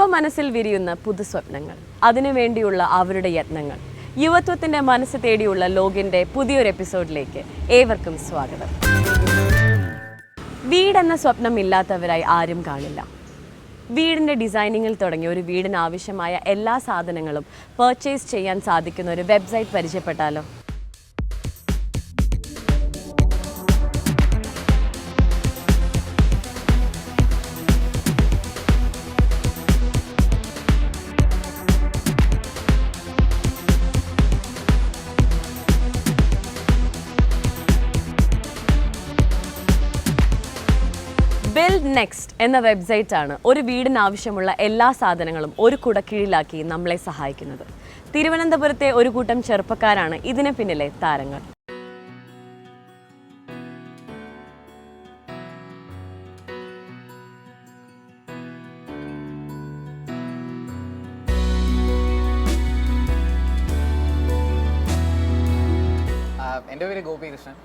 യുവ മനസ്സിൽ വിരിയുന്ന പുതുസ്വപ്നങ്ങൾ അതിനുവേണ്ടിയുള്ള അവരുടെ യത്നങ്ങൾ. യുവത്വത്തിന്റെ മനസ്സ് തേടിയുള്ള ലോകിന്റെ പുതിയൊരു എപ്പിസോഡിലേക്ക് ഏവർക്കും സ്വാഗതം. വീടെന്ന സ്വപ്നം ഇല്ലാത്തവരായി ആരും കാണില്ല. വീടിന്റെ ഡിസൈനിങ്ങിൽ തുടങ്ങി ഒരു വീടിന് ആവശ്യമായ എല്ലാ സാധനങ്ങളും പർച്ചേസ് ചെയ്യാൻ സാധിക്കുന്ന ഒരു വെബ്സൈറ്റ് പരിചയപ്പെട്ടാലോ? നെക്സ്റ്റ് എന്ന വെബ്സൈറ്റ് ആണ് ഒരു വീടിന് ആവശ്യമുള്ള എല്ലാ സാധനങ്ങളും ഒരു കുടക്കീഴിലാക്കി നമ്മളെ സഹായിക്കുന്നത്. തിരുവനന്തപുരത്തെ ഒരു കൂട്ടം ചെറുപ്പക്കാരാണ് ഇതിന് പിന്നിലെ താരങ്ങൾ. എന്റെ പേര് ഗോപികൃഷ്ണൻ.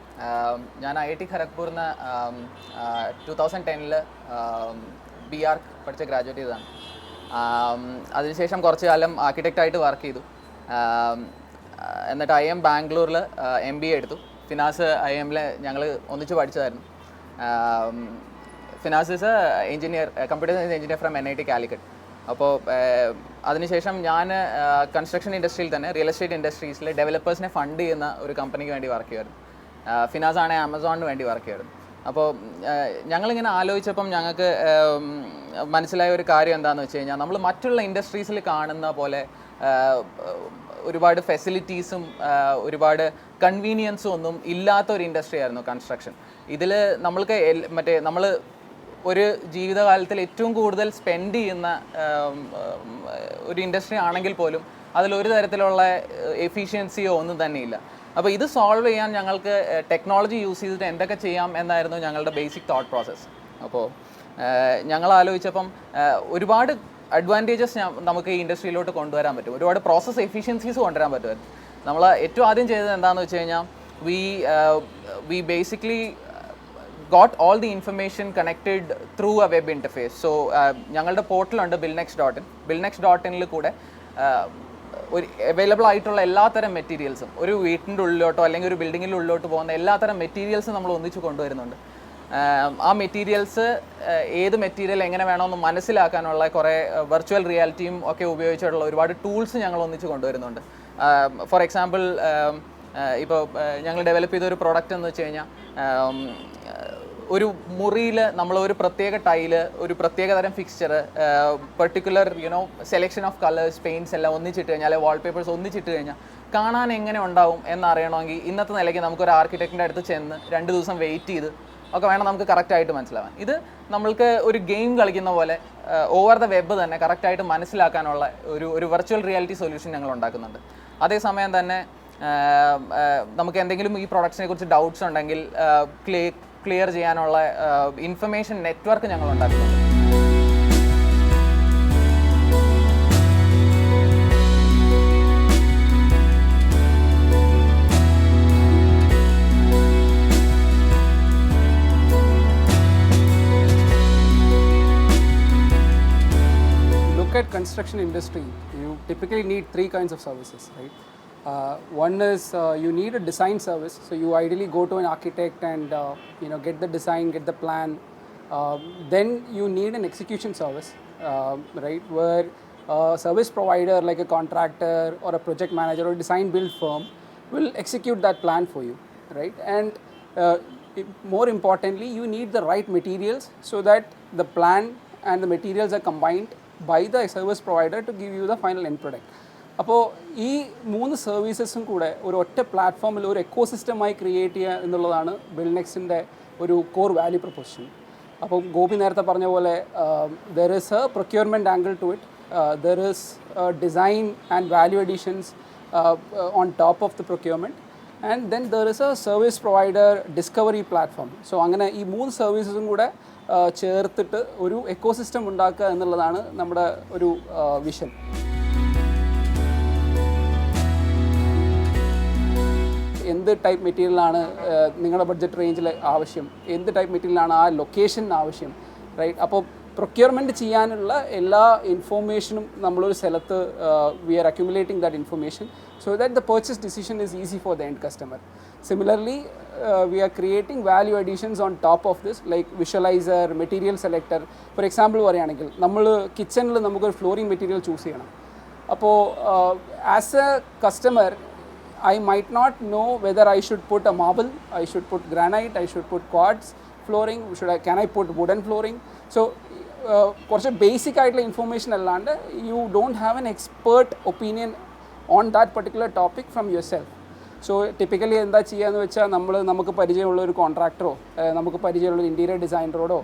ഞാൻ ഐ ഐ ടി ഖരഗ്പൂരിൽ നിന്ന് ടു തൗസൻഡ് ടെന്നിൽ ബി ആർ പഠിച്ച് ഗ്രാജുവേറ്റ് ചെയ്തതാണ്. ആം, അതിനുശേഷം കുറച്ച് കാലം ആർക്കിടെക്റ്റായിട്ട് വർക്ക് ചെയ്തു. എന്നിട്ട് ഐ എം ബാംഗ്ലൂരിൽ എം ബി എ എടുത്തു. ഫിനാസ് ഐ എമ്മിൽ ഞങ്ങൾ ഒന്നിച്ച് പഠിച്ചതായിരുന്നു. Finas is a engineer computer science engineer from N I T Calicut അപ്പോൾ അതിനുശേഷം ഞാൻ കൺസ്ട്രക്ഷൻ ഇൻഡസ്ട്രിയിൽ തന്നെ റിയൽ എസ്റ്റേറ്റ് ഇൻഡസ്ട്രീസിൽ ഡെവലപ്പേഴ്സിനെ ഫണ്ട് ചെയ്യുന്ന ഒരു കമ്പനിക്ക് വേണ്ടി വർക്ക് ചെയ്യുമായിരുന്നു. ഫിനാസ് ആണെങ്കിൽ ആമസോണിന് വേണ്ടി വർക്ക് ചെയ്യുമായിരുന്നു. അപ്പോൾ ഞങ്ങളിങ്ങനെ ആലോചിച്ചപ്പം ഞങ്ങൾക്ക് മനസ്സിലായ ഒരു കാര്യം എന്താണെന്ന് വെച്ച് കഴിഞ്ഞാൽ നമ്മൾ മറ്റുള്ള ഇൻഡസ്ട്രീസിൽ കാണുന്ന പോലെ ഒരുപാട് ഫെസിലിറ്റീസും ഒരുപാട് കൺവീനിയൻസും ഒന്നും ഇല്ലാത്ത ഒരു ഇൻഡസ്ട്രി ആയിരുന്നു കൺസ്ട്രക്ഷൻ ഇതിൽ നമ്മൾക്ക് മറ്റേ നമ്മൾ ഒരു ജീവിതകാലത്തിൽ ഏറ്റവും കൂടുതൽ സ്പെൻഡ് ചെയ്യുന്ന ഒരു ഇൻഡസ്ട്രി ആണെങ്കിൽ പോലും അതിൽ ഒരു തരത്തിലുള്ള എഫിഷ്യൻസിയോ ഒന്നും തന്നെ ഇല്ല. അപ്പോൾ ഇത് സോൾവ് ചെയ്യാൻ ഞങ്ങൾക്ക് ടെക്നോളജി യൂസ് ചെയ്തിട്ട് എന്തൊക്കെ ചെയ്യാം എന്നായിരുന്നു ഞങ്ങളുടെ ബേസിക് തോട്ട് പ്രോസസ്സ് അപ്പോൾ ഞങ്ങൾ ആലോചിച്ചപ്പം ഒരുപാട് അഡ്വാന്റേജസ് നമുക്ക് ഈ ഇൻഡസ്ട്രിയിലോട്ട് കൊണ്ടുവരാൻ പറ്റും. ഒരുപാട് പ്രോസസ്സ് എഫിഷ്യൻസീസ് കൊണ്ടുവരാൻ പറ്റുമായിരുന്നു. നമ്മൾ ഏറ്റവും ആദ്യം ചെയ്തത് എന്താണെന്ന് വെച്ച് കഴിഞ്ഞാൽ we we basically got all the information connected through a web interface so ഞങ്ങളുടെ പോർട്ടലുണ്ട് Bilnex dot in Bilnex dot ഇനിൽ കൂടെ ഒരു അവൈലബിൾ ആയിട്ടുള്ള എല്ലാത്തരം മെറ്റീരിയൽസും ഒരു വീട്ടിന്റെ ഉള്ളിലോട്ടോ അല്ലെങ്കിൽ ഒരു ബിൽഡിങ്ങിന്റെ ഉള്ളിലോട്ട് പോകുന്ന എല്ലാത്തരം മെറ്റീരിയൽസും നമ്മൾ ഒന്നിച്ച് കൊണ്ടുവരുന്നുണ്ട്. ആം, മെറ്റീരിയൽസ് ഏത് മെറ്റീരിയൽ എങ്ങനെ വേണമെന്ന് മനസ്സിലാക്കാനുള്ള കുറേ വെർച്വൽ റിയാലിറ്റിയും ഒക്കെ ഉപയോഗിച്ചിട്ടുള്ള ഒരുപാട് ടൂൾസ് ഞങ്ങൾ ഒന്നിച്ച് കൊണ്ടുവരുന്നുണ്ട്. ഫോർ എക്സാമ്പിൾ ഇപ്പോൾ ഞങ്ങൾ ഡെവലപ്പ് ചെയ്ത ഒരു പ്രോഡക്റ്റ് എന്ന് വെച്ച് കഴിഞ്ഞാൽ ഒരു മുറിയിൽ നമ്മൾ ഒരു പ്രത്യേക ടൈൽ ഒരു പ്രത്യേക തരം fixture particular you know selection of colours paints എല്ലാം ഒന്നിച്ചിട്ട് കഴിഞ്ഞാൽ വാൾപേപ്പേഴ്സ് ഒന്നിച്ചിട്ട് കഴിഞ്ഞാൽ കാണാൻ എങ്ങനെ ഉണ്ടാവും എന്നറിയണമെങ്കിൽ ഇന്നത്തെ നിലയ്ക്ക് നമുക്കൊരു ആർക്കിടെക്റ്റിന്റെ അടുത്ത് ചെന്ന് രണ്ട് ദിവസം വെയിറ്റ് ചെയ്ത് ഒക്കെ വേണം നമുക്ക് കറക്റ്റായിട്ട് മനസ്സിലാവാൻ. ഇത് നമ്മൾക്ക് ഒരു ഗെയിം കളിക്കുന്ന പോലെ ഓവർ ദ വെബ് തന്നെ കറക്റ്റായിട്ട് മനസ്സിലാക്കാനുള്ള ഒരു ഒരു വെർച്വൽ റിയാലിറ്റി സൊല്യൂഷൻ ഞങ്ങൾ ഉണ്ടാക്കുന്നുണ്ട്. അതേസമയം തന്നെ നമുക്ക് എന്തെങ്കിലും ഈ പ്രൊഡക്ട്സിനെ കുറിച്ച് ഡൗട്ട്സ് ഉണ്ടെങ്കിൽ ക്ലിയർ ക്ലിയർ ചെയ്യാനുള്ള ഇൻഫർമേഷൻ നെറ്റ്വർക്ക് ഞങ്ങൾ ഉണ്ടാക്കുന്നുണ്ട് look at construction industry, you typically need three kinds of services, right? Uh, one is uh, you need a design service, so you ideally go to an architect and uh, you know get the design, get the plan. Um then you need an execution service, um, right, where a service provider like a contractor or a project manager or design build firm will execute that plan for you, right? And uh, more importantly, you need the right materials so that the plan and the materials are combined by the service provider to give you the final end product. അപ്പോൾ ഈ മൂന്ന് സർവീസസും കൂടെ ഒരു ഒറ്റ പ്ലാറ്റ്ഫോമിൽ ഒരു എക്കോസിസ്റ്റമായി create ചെയ്യുക എന്നുള്ളതാണ് ബിൽനെക്സിന്റെ ഒരു കോർ വാല്യൂ പ്രൊപ്പോസിഷൻ അപ്പം ഗോപി നേരത്തെ പറഞ്ഞ പോലെ there is a procurement angle to it there is design and value additions on top of the procurement and then there is a service provider discovery platform so അങ്ങനെ ഈ മൂന്ന് സർവീസസും കൂടെ ചേർത്തിട്ട് ഒരു എക്കോസിസ്റ്റം ഉണ്ടാക്കുക എന്നുള്ളതാണ് നമ്മുടെ ഒരു വിഷൻ എന്ത് ടൈപ്പ് മെറ്റീരിയലാണ് നിങ്ങളുടെ ബഡ്ജറ്റ് റേഞ്ചിൽ ആവശ്യം? എന്ത് ടൈപ്പ് മെറ്റീരിയലാണ് ആ ലൊക്കേഷൻ ആവശ്യം? റൈറ്റ് അപ്പോൾ പ്രൊക്യൂർമെന്റ് ചെയ്യാനുള്ള എല്ലാ ഇൻഫോർമേഷനും നമ്മളൊരു സ്ഥലത്ത് we are accumulating that information so that the purchase decision is easy for the end customer similarly we are creating value additions on top of this like visualiser material selector for example പറയുകയാണെങ്കിൽ നമ്മൾ കിച്ചണിൽ നമുക്കൊരു flooring material choose ചെയ്യണം. അപ്പോൾ as a customer I might not know whether I should put a marble, I should put granite, I should put quartz flooring, should I, can I put wooden flooring? So, uh, കുറച്ച് basic ആയിട്ടുള്ള information അല്ലാണ്ട് you don't have an expert opinion on that particular topic from yourself so typically എന്താ ചെയ്യുകയെന്ന് വെച്ചാൽ നമ്മൾ നമുക്ക് പരിചയമുള്ള ഒരു കോൺട്രാക്ടറോ നമുക്ക് പരിചയമുള്ള ഒരു ഇന്റീരിയർ ഡിസൈനറോടോ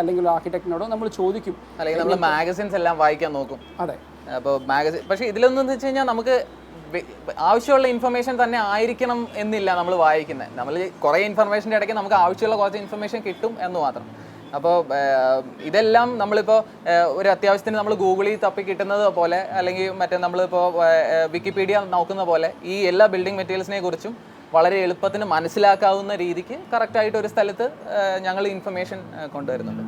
അല്ലെങ്കിൽ ഒരു ആർക്കിടെക്റ്റിനോടോ നമ്മൾ ചോദിക്കും. അല്ലെങ്കിൽ നമ്മൾ മാഗസിൻസ് എല്ലാം വായിക്കാൻ നോക്കും. അതെ. അപ്പോൾ മാഗസിൻ പക്ഷേ ഇതിലൊന്നും വെച്ച് കഴിഞ്ഞാൽ നമുക്ക് ആവശ്യമുള്ള ഇൻഫർമേഷൻ തന്നെ ആയിരിക്കണം എന്നില്ല നമ്മൾ വായിക്കുന്നത്. നമ്മൾ കുറേ ഇൻഫർമേഷന്റെ ഇടയ്ക്ക് നമുക്ക് ആവശ്യമുള്ള കുറച്ച് ഇൻഫർമേഷൻ കിട്ടും എന്ന് മാത്രം. അപ്പോൾ ഇതെല്ലാം നമ്മളിപ്പോൾ ഒരു അത്യാവശ്യത്തിന് നമ്മൾ ഗൂഗിളിൽ തപ്പി കിട്ടുന്നത് പോലെ അല്ലെങ്കിൽ മറ്റേ നമ്മളിപ്പോൾ വിക്കിപീഡിയ നോക്കുന്ന പോലെ ഈ എല്ലാ ബിൽഡിംഗ് മെറ്റീരിയൽസിനെ കുറിച്ചും വളരെ എളുപ്പത്തിന് മനസ്സിലാക്കാവുന്ന രീതിക്ക് കറക്റ്റായിട്ട് ഒരു സ്ഥലത്ത് ഞങ്ങൾ ഇൻഫർമേഷൻ കൊണ്ടുവരുന്നുണ്ട്.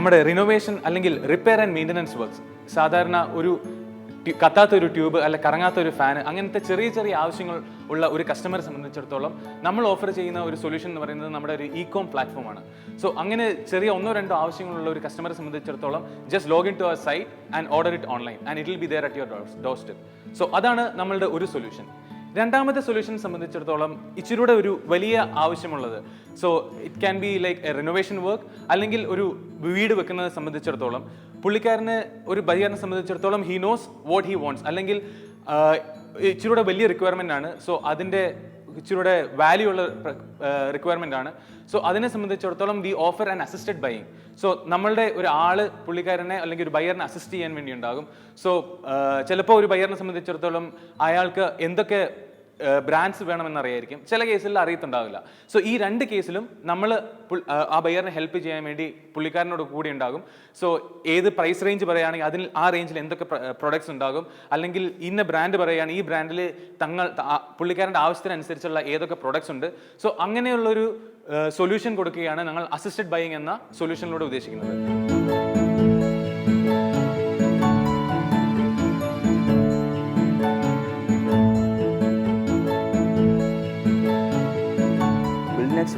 നമ്മുടെ റിനോവേഷൻ അല്ലെങ്കിൽ റിപ്പയർ ആൻഡ് മെയിന്റനൻസ് വർക്ക്സ് സാധാരണ ഒരു ട്യൂ- കത്താത്ത ഒരു ട്യൂബ് അല്ല കറങ്ങാത്ത ഒരു ഫാൻ അങ്ങനത്തെ ചെറിയ ചെറിയ ആവശ്യങ്ങൾ ഉള്ള ഒരു കസ്റ്റമറെ സംബന്ധിച്ചിടത്തോളം നമ്മൾ ഓഫർ ചെയ്യുന്ന ഒരു സൊല്യൂഷൻ എന്ന് പറയുന്നത് നമ്മുടെ ഒരു ഇ കോം പ്ലാറ്റ്ഫോമാണ് സോ അങ്ങനെ ചെറിയ ഒന്നോ രണ്ടോ ആവശ്യങ്ങളുള്ള ഒരു കസ്റ്റമറെ സംബന്ധിച്ചിടത്തോളം just login to our site and order it online and it will be there at your doorstep so അതാണ് നമ്മളുടെ ഒരു സൊല്യൂഷൻ രണ്ടാമത്തെ സൊല്യൂഷൻ സംബന്ധിച്ചിടത്തോളം ഇച്ചിരൂടെ ഒരു വലിയ ആവശ്യമുള്ളത്. So it can be like a renovation work അല്ലെങ്കിൽ ഒരു വീട് വെക്കുന്നത് സംബന്ധിച്ചിടത്തോളം. പുള്ളിക്കാരന് ഒരു ബയ്യറിനെ സംബന്ധിച്ചിടത്തോളം he knows what he wants അല്ലെങ്കിൽ ഇച്ചിരൂടെ വലിയ റിക്വയർമെന്റ് ആണ്. സോ അതിന്റെ ഇച്ചിരൂടെ വാല്യൂ ഉള്ള റിക്വയർമെന്റ് ആണ്. സോ അതിനെ സംബന്ധിച്ചിടത്തോളം we offer and assisted buying so നമ്മളുടെ ഒരു ആൾ പുള്ളിക്കാരനെ അല്ലെങ്കിൽ ഒരു ബയ്യറിനെ അസിസ്റ്റ് ചെയ്യാൻ വേണ്ടി ഉണ്ടാകും സോ ചിലപ്പോൾ ഒരു ബയ്യറിനെ സംബന്ധിച്ചിടത്തോളം അയാൾക്ക് എന്തൊക്കെ ബ്രാൻഡ്സ് വേണമെന്നറിയായിരിക്കും. ചില കേസിൽ അറിയത്തുണ്ടാവില്ല. സോ ഈ രണ്ട് കേസിലും നമ്മൾ ആ ബയറിനെ ഹെൽപ്പ് ചെയ്യാൻ വേണ്ടി പുള്ളിക്കാരനോട് കൂടി ഉണ്ടാകും. സോ ഏത് പ്രൈസ് റേഞ്ച് പറയുകയാണെങ്കിൽ അതിൽ ആ റേഞ്ചിൽ എന്തൊക്കെ പ്രൊഡക്ട്സ് ഉണ്ടാകും. അല്ലെങ്കിൽ ഇന്ന ബ്രാൻഡ് പറയുകയാണെങ്കിൽ ഈ ബ്രാൻഡിൽ തങ്ങൾ പുള്ളിക്കാരന്റെ ആവശ്യത്തിനനുസരിച്ചുള്ള ഏതൊക്കെ പ്രൊഡക്ട്സ് ഉണ്ട്. സോ അങ്ങനെയുള്ളൊരു സൊല്യൂഷൻ കൊടുക്കുകയാണ് ഞങ്ങൾ അസിസ്റ്റഡ് ബൈയിങ് എന്ന സൊല്യൂഷനിലൂടെ ഉദ്ദേശിക്കുന്നത്.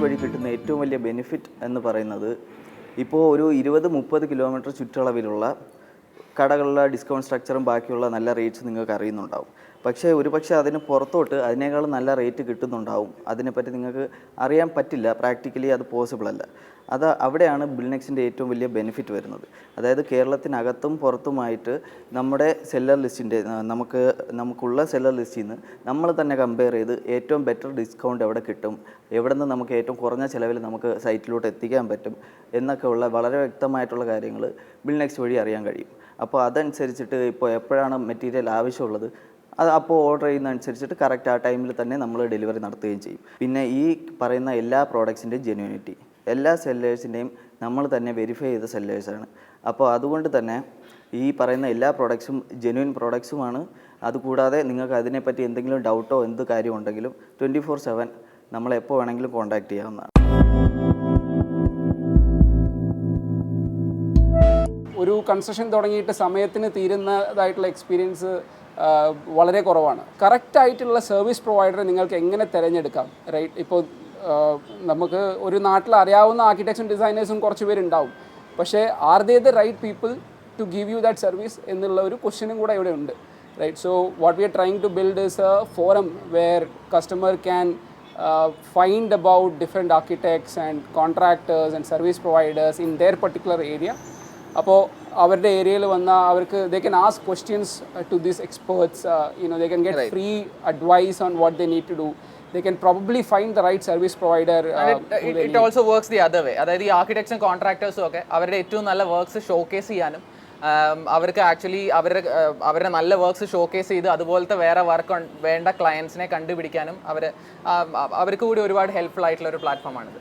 വഴി കിട്ടുന്ന ഏറ്റവും വലിയ ബെനിഫിറ്റ് എന്ന് പറയുന്നത് ഇപ്പോൾ ഒരു ഇരുപത് മുപ്പത് കിലോമീറ്റർ ചുറ്റളവിലുള്ള കടകളിലെ ഡിസ്കൗണ്ട് സ്ട്രക്ചറും ബാക്കിയുള്ള നല്ല റേറ്റ്സ് നിങ്ങൾക്ക് അറിയുന്നുണ്ടാവും. പക്ഷേ ഒരു പക്ഷേ അതിന് പുറത്തോട്ട് അതിനേക്കാൾ നല്ല റേറ്റ് കിട്ടുന്നുണ്ടാവും. അതിനെപ്പറ്റി നിങ്ങൾക്ക് അറിയാൻ പറ്റില്ല. പ്രാക്ടിക്കലി അത് പോസിബിൾ അല്ല. അത് അവിടെയാണ് ബിൽനെക്സിന്റെ ഏറ്റവും വലിയ ബെനിഫിറ്റ് വരുന്നത്. അതായത് കേരളത്തിനകത്തും പുറത്തുമായിട്ട് നമ്മുടെ സെല്ലർ ലിസ്റ്റിന്റെ നമുക്ക് നമുക്കുള്ള സെല്ലർ ലിസ്റ്റിൽ നിന്ന് നമ്മൾ തന്നെ കമ്പയർ ചെയ്ത് ഏറ്റവും ബെറ്റർ ഡിസ്കൗണ്ട് എവിടെ കിട്ടും? എവിടെ നിന്ന് നമുക്ക് ഏറ്റവും കുറഞ്ഞ ചിലവിൽ നമുക്ക് സൈറ്റിലോട്ട് എത്തിക്കാൻ പറ്റും? എന്നൊക്കെയുള്ള വളരെ വ്യക്തമായിട്ടുള്ള കാര്യങ്ങൾ ബിൽനെക്സ് വഴി അറിയാൻ കഴിയും. അപ്പോൾ അതനുസരിച്ചിട്ട് ഇപ്പോൾ എപ്പോഴാണ് മെറ്റീരിയൽ ആവശ്യമുള്ളത്? അത് അപ്പോൾ ഓർഡർ ചെയ്യുന്ന അനുസരിച്ചിട്ട് കറക്റ്റ് ആ ടൈമിൽ തന്നെ നമ്മൾ ഡെലിവറി നടത്തുകയും ചെയ്യും. പിന്നെ ഈ പറയുന്ന എല്ലാ പ്രോഡക്ട്സിന്റെയും ജെന്യൂനിറ്റി എല്ലാ സെല്ലേഴ്സിന്റെയും നമ്മൾ തന്നെ വെരിഫൈ ചെയ്ത സെല്ലേഴ്സാണ് അപ്പോൾ അതുകൊണ്ട് തന്നെ ഈ പറയുന്ന എല്ലാ പ്രോഡക്ട്സും ജെന്യൂൻ പ്രോഡക്ട്സുമാണ് അതുകൂടാതെ നിങ്ങൾക്ക് അതിനെപ്പറ്റി എന്തെങ്കിലും ഡൗട്ടോ എന്ത് കാര്യം ഉണ്ടെങ്കിലും ട്വന്റി ഫോർ സെവൻ നമ്മളെപ്പോൾ വേണമെങ്കിലും കോൺടാക്ട് ചെയ്യാവുന്നതാണ്. ഒരു കൺസ്ട്രക്ഷൻ തുടങ്ങിയിട്ട് സമയത്തിന് തീരുന്നതായിട്ടുള്ള എക്സ്പീരിയൻസ് വളരെ കുറവാണ്. കറക്റ്റായിട്ടുള്ള സർവീസ് പ്രൊവൈഡറെ നിങ്ങൾക്ക് എങ്ങനെ തിരഞ്ഞെടുക്കാം? റൈറ്റ് ഇപ്പോൾ നമുക്ക് ഒരു നാട്ടിൽ അറിയാവുന്ന ആർക്കിടെക്ചർ ഡിസൈനേഴ്സും കുറച്ച് പേരുണ്ടാവും പക്ഷേ are they the right people to give you that service എന്നുള്ള ഒരു ക്വസ്റ്റ്യനും കൂടെ ഇവിടെ ഉണ്ട്. Right so what we are trying to build is a forum where customer can find about different architects and contractors and service providers in their particular area അപ്പോൾ അവരുടെ ഏരിയയിൽ വന്ന അവർക്ക് they can ask questions to these experts you know they can get free advice on what they need to do they can probably find the right service provider it also works the other way അതായത് ഈ ആർക്കിടെക്ട്സും കോൺട്രാക്ടേഴ്സും ഒക്കെ അവരുടെ ഏറ്റവും നല്ല works showcase ചെയ്യാനും ആം, അവർക്ക് actually അവരുടെ ആ, അവരുടെ നല്ല വർക്ക്സ് ഷോക്കേസ് ചെയ്ത് അതുപോലത്തെ വേറെ വർക്ക് വേണ്ട ക്ലയൻസിനെ കണ്ടുപിടിക്കാനും അവർ അവർക്ക് കൂടി ഒരുപാട് ഹെൽപ്ഫുൾ ആയിട്ടുള്ള ഒരു പ്ലാറ്റ്ഫോമാണിത്